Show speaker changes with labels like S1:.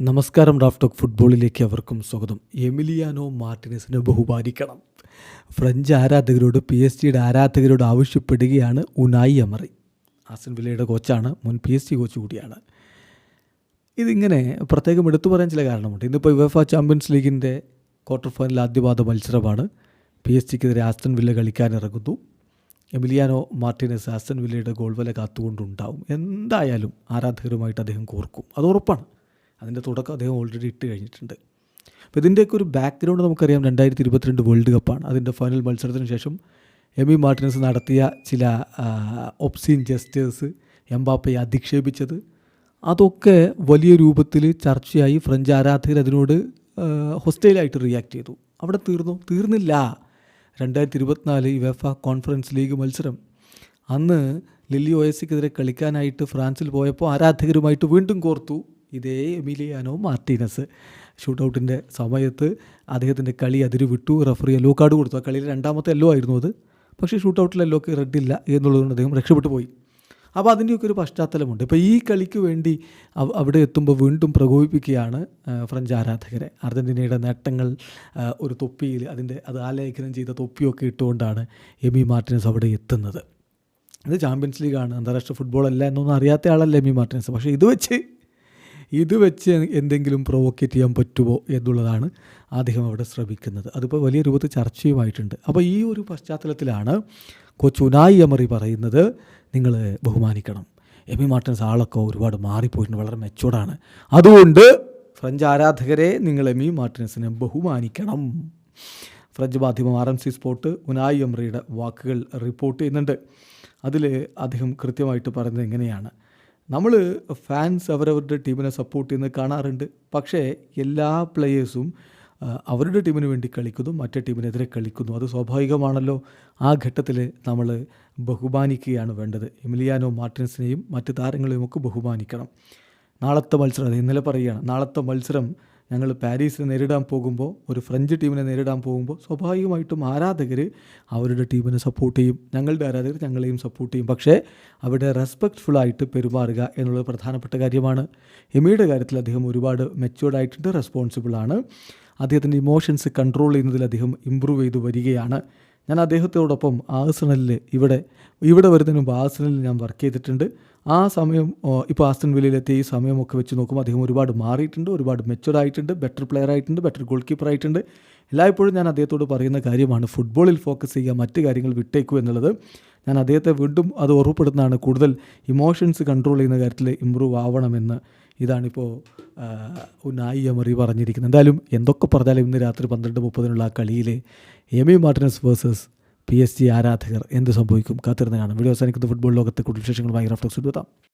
S1: നമസ്കാരം റാഫ്റ്റോക്ക് ഫുട്ബോളിലേക്ക് അവർക്കും സ്വാഗതം. എമിലിയാനോ മാർട്ടിനസിനെ ബഹുമാനിക്കണം. ഫ്രഞ്ച് ആരാധകരോട് പി എസ് ജിയുടെ ആരാധകരോട് ആവശ്യപ്പെടുകയാണ് ഉനായി അമറി. ആസൻ വില്ലയുടെ കോച്ചാണ് മുൻ പി എസ് ജി കോച്ച് കൂടിയാണ്. ഇതിങ്ങനെ പ്രത്യേകം എടുത്തു പറയാൻ ചില കാരണമുണ്ട്. ഇന്നിപ്പോൾ യുവഫ ചാമ്പ്യൻസ് ലീഗിന്റെ ക്വാർട്ടർ ഫൈനൽ ആദ്യപാദ മത്സരമാണ്. പി എസ് ജിക്കെതിരെ ആസ്റ്റൻ വില്ല കളിക്കാനിറങ്ങുന്നു എമിലിയാനോ മാർട്ടിനസ് ആസ്റ്റൻ വില്ലയുടെ ഗോൾ വല കാത്തുകൊണ്ടുണ്ടാവും. എന്തായാലും ആരാധകരുമായിട്ട് അദ്ദേഹം കോർക്കും. അത് ഉറപ്പാണ്. അതിന്റെ തുടക്കം അദ്ദേഹം ഓൾറെഡി ഇട്ട് കഴിഞ്ഞിട്ടുണ്ട്. അപ്പോൾ ഇതിന്റെയൊക്കെ ഒരു ബാക്ക്ഗ്രൗണ്ട് നമുക്കറിയാം. രണ്ടായിരത്തി ഇരുപത്തിരണ്ട് വേൾഡ് കപ്പാണ് അതിന്റെ ഫൈനൽ മത്സരത്തിന് ശേഷം എം എമി മാർട്ടിനസ് നടത്തിയ ചില ഒപ്സീൻ ജസ്റ്റേഴ്സ് എംബാപ്പയെ അധിക്ഷേപിച്ചത്. അതൊക്കെ വലിയ രൂപത്തിൽ ചർച്ചയായി. ഫ്രഞ്ച് ആരാധകർ അതിനോട് ഹൊസ്റ്റൈലായിട്ട് റിയാക്ട് ചെയ്തു. അവിടെ തീർന്നു. തീർന്നില്ല. രണ്ടായിരത്തി ഇരുപത്തിനാല് വെഫ കോൺഫറൻസ് ലീഗ് മത്സരം. അന്ന് ലില്ലി ഒയസിക്കെതിരെ കളിക്കാനായിട്ട് ഫ്രാൻസിൽ പോയപ്പോൾ ആരാധകരുമായിട്ട് വീണ്ടും കോർത്തു. ഇതേ എമിലിയാനോ മാർട്ടീനസ്. ഷൂട്ടൗട്ടിന്റെ സമയത്ത് അദ്ദേഹത്തിന്റെ കളി അതിര് വിട്ടു റഫറി യെല്ലോ കാർഡ് കൊടുത്തു. ആ കളിയിൽ രണ്ടാമത്തെ യെല്ലോ ആയിരുന്നു അത്. പക്ഷേ ഷൂട്ടൗട്ടിൽ യെല്ലോക്ക് റെഡ് ഇല്ല എന്നുള്ളതുകൊണ്ട് അദ്ദേഹം രക്ഷപ്പെട്ടു പോയി. അപ്പോൾ അതിന്റെയൊക്കെ ഒരു പശ്ചാത്തലമുണ്ട്. ഇപ്പോൾ ഈ കളിക്ക് വേണ്ടി അവിടെ എത്തുമ്പോൾ വീണ്ടും പ്രകോപിപ്പിക്കുകയാണ് ഫ്രഞ്ച് ആരാധകരെ. അർജന്റീനയുടെ നേട്ടങ്ങൾ ഒരു തൊപ്പിയിൽ അതിന്റെ അത് ആലേഖനം ചെയ്ത തൊപ്പിയൊക്കെ ഇട്ടുകൊണ്ടാണ് എമി മാർട്ടിനസ് അവിടെ എത്തുന്നത്. ഇത് ചാമ്പ്യൻസ് ലീഗാണ്. അന്താരാഷ്ട്ര ഫുട്ബോൾ അല്ല എന്നൊന്നും അറിയാത്ത ആളല്ല എമി മാർട്ടിനസ്. പക്ഷേ ഇത് വെച്ച് ഇത് വെച്ച് എന്തെങ്കിലും പ്രൊവോക്കേറ്റ് ചെയ്യാൻ പറ്റുമോ എന്നുള്ളതാണ് അദ്ദേഹം അവിടെ ശ്രമിക്കുന്നത്. അതിപ്പോൾ വലിയ രൂപത്തിൽ ചർച്ചയുമായിട്ടുണ്ട്. അപ്പോൾ ഈ ഒരു പശ്ചാത്തലത്തിലാണ് കൊച്ചുനായി അമറി പറയുന്നത് നിങ്ങൾ ബഹുമാനിക്കണം. എമി മാർട്ടിൻസ് ആളൊക്കെ ഒരുപാട് മാറിപ്പോയിട്ടുണ്ട് വളരെ മെച്ചോർഡാണ് അതുകൊണ്ട് ഫ്രഞ്ച് ആരാധകരെ നിങ്ങൾ എമി മാർട്ടിൻസിനെ ബഹുമാനിക്കണം. ഫ്രഞ്ച് മാധ്യമം R M C sport Unai അമറിയുടെ വാക്കുകൾ റിപ്പോർട്ട് ചെയ്യുന്നുണ്ട്. അതിൽ അദ്ദേഹം കൃത്യമായിട്ട് പറയുന്നത് എങ്ങനെയാണ്? നമ്മൾ ഫാൻസ് അവരവരുടെ ടീമിനെ സപ്പോർട്ട് ചെയ്യുന്നത് കാണാറുണ്ട്. പക്ഷേ എല്ലാ പ്ലെയേഴ്സും അവരുടെ ടീമിന് വേണ്ടി കളിക്കുന്നു മറ്റേ ടീമിനെതിരെ കളിക്കുന്നു. അത് സ്വാഭാവികമാണല്ലോ. ആ ഘട്ടത്തിൽ നമ്മൾ ബഹുമാനിക്കുകയാണ് വേണ്ടത്. എമിലിയാനോ മാർട്ടിൻസിനെയും മറ്റ് താരങ്ങളെയും ഒക്കെ ബഹുമാനിക്കണം. നാളത്തെ മത്സരം അത് ഇന്നലെ പറയുകയാണ്. നാളത്തെ മത്സരം ഞങ്ങൾ പാരീസിനെ നേരിടാൻ പോകുമ്പോൾ ഒരു ഫ്രഞ്ച് ടീമിനെ നേരിടാൻ പോകുമ്പോൾ സ്വാഭാവികമായിട്ടും ആരാധകർ അവരുടെ ടീമിനെ സപ്പോർട്ട് ചെയ്യും. ഞങ്ങളുടെ ആരാധകർ ഞങ്ങളെയും സപ്പോർട്ട് ചെയ്യും. പക്ഷേ അവിടെ റെസ്പെക്റ്റ്ഫുള്ളായിട്ട് പെരുമാറുക എന്നുള്ളത് പ്രധാനപ്പെട്ട കാര്യമാണ്. എമിയുടെ കാര്യത്തിൽ അദ്ദേഹം ഒരുപാട് മെച്ചുവേർഡ് ആയിട്ടുണ്ട് റെസ്പോൺസിബിൾ ആണ്. അദ്ദേഹത്തിന്റെ ഇമോഷൻസ് കൺട്രോൾ ചെയ്യുന്നതിൽ അദ്ദേഹം ഇമ്പ്രൂവ് ചെയ്തു വരികയാണ്. ഞാൻ അദ്ദേഹത്തോടൊപ്പം ആസണലിൽ ഇവിടെ ഇവിടെ വരുന്നതിന് മുമ്പ് ആസണലിൽ ഞാൻ വർക്ക് ചെയ്തിട്ടുണ്ട്. ആ സമയം ഇപ്പോൾ ആസ്റ്റൺ വില്ലയിലെത്തിയ ഈ സമയമൊക്കെ വെച്ച് നോക്കുമ്പോൾ അദ്ദേഹം ഒരുപാട് മാറിയിട്ടുണ്ട് ഒരുപാട് മെച്ചുവർഡ് ആയിട്ടുണ്ട് ബെറ്റർ പ്ലെയർ ആയിട്ടുണ്ട് ബെറ്റർ ഗോൾ കീപ്പർ ആയിട്ടുണ്ട്. എല്ലായ്പ്പോഴും ഞാൻ അദ്ദേഹത്തോട് പറയുന്ന കാര്യമാണ് ഫുട്ബോളിൽ ഫോക്കസ് ചെയ്യുക മറ്റ് കാര്യങ്ങൾ വിട്ടേക്കൂ എന്നുള്ളത്. ഞാൻ അദ്ദേഹത്തെ വീണ്ടും അത് ഉറപ്പെടുത്തുന്നതാണ് കൂടുതൽ ഇമോഷൻസ് കൺട്രോൾ ചെയ്യുന്ന കാര്യത്തിൽ ഇമ്പ്രൂവ് ആവണമെന്ന്. ഇതാണിപ്പോൾ ആ, ഉനായി അമറി പറഞ്ഞിരിക്കുന്നത്. എന്തായാലും എന്തൊക്കെ പറഞ്ഞാലും ഇന്ന് രാത്രി പന്ത്രണ്ട് മുപ്പതിനുള്ള ആ കളിയിൽ M Emi Martinez versus P S G ആരാധകർ എന്ത് സംഭവിക്കും? കാത്തിരുന്ന് കാണാം. വീഡിയോ അവസാനിക്കുന്ന. ഫുട്ബോൾ ലോകത്തെ കൂടുതൽ വിശേഷങ്ങളുമായി റഫ്ലക്സ് എടുത്താം